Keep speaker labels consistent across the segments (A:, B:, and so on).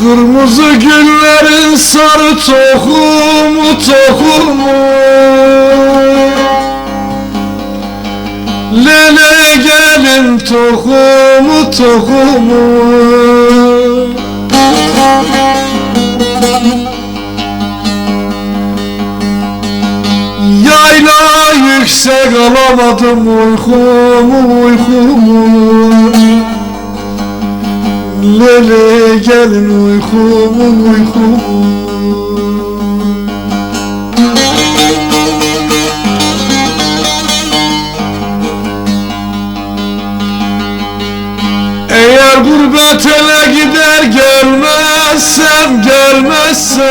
A: Kırmızı güllerin sarı tohumu tohumu. Lele gelin tohumu tohumu. Yayla yüksek alamadım uykumu uykumu Lele gelin uykumu uykumu Eğer gurbet ele gider gelmezsem gelmezsem.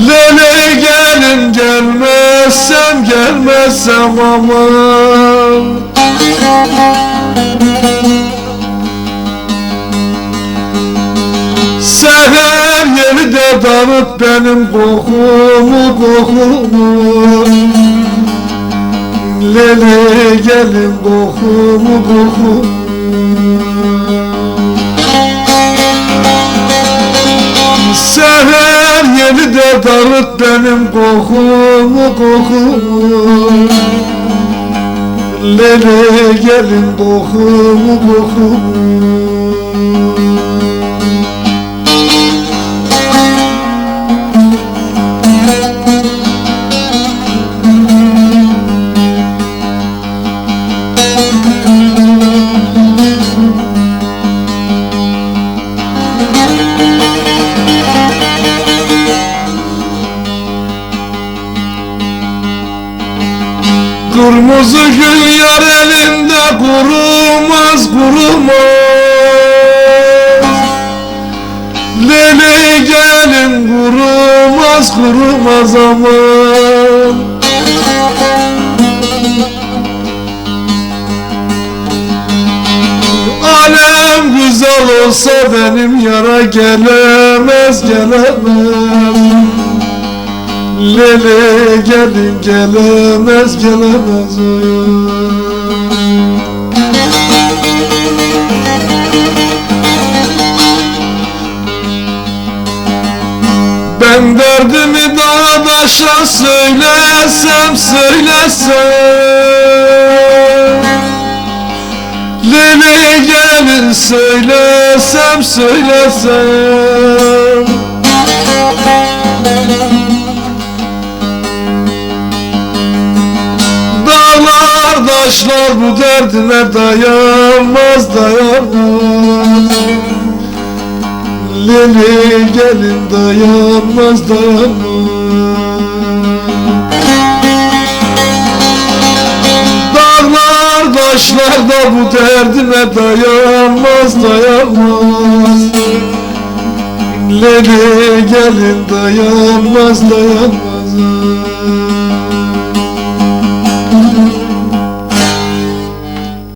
A: Lele gelin gelmezsem gelmezsem aman danıp benim kokumu kokumu. Lele gelin kokumu kokumu. Seher yeri de danıp benim kokumu kokumu. Lele gelin kokumu kokumu Kırmızı gül yar elinde kurumaz kurumaz. Lele gelin kurumaz kurumaz aman. Alem güzel olsa benim yara gelemez gelemez Lele gelin gelemez gelemez. Ben derdimi dağa taşa söylesem söylesem Lele gelin söylesem söylesem Dağlar taşlar bu derdine dayanmaz dayanmaz. Leli gelin dayanmaz dayanmaz. Dağlar taşlar da bu derdine dayanmaz dayanmaz. Leli gelin dayanmaz dayanmaz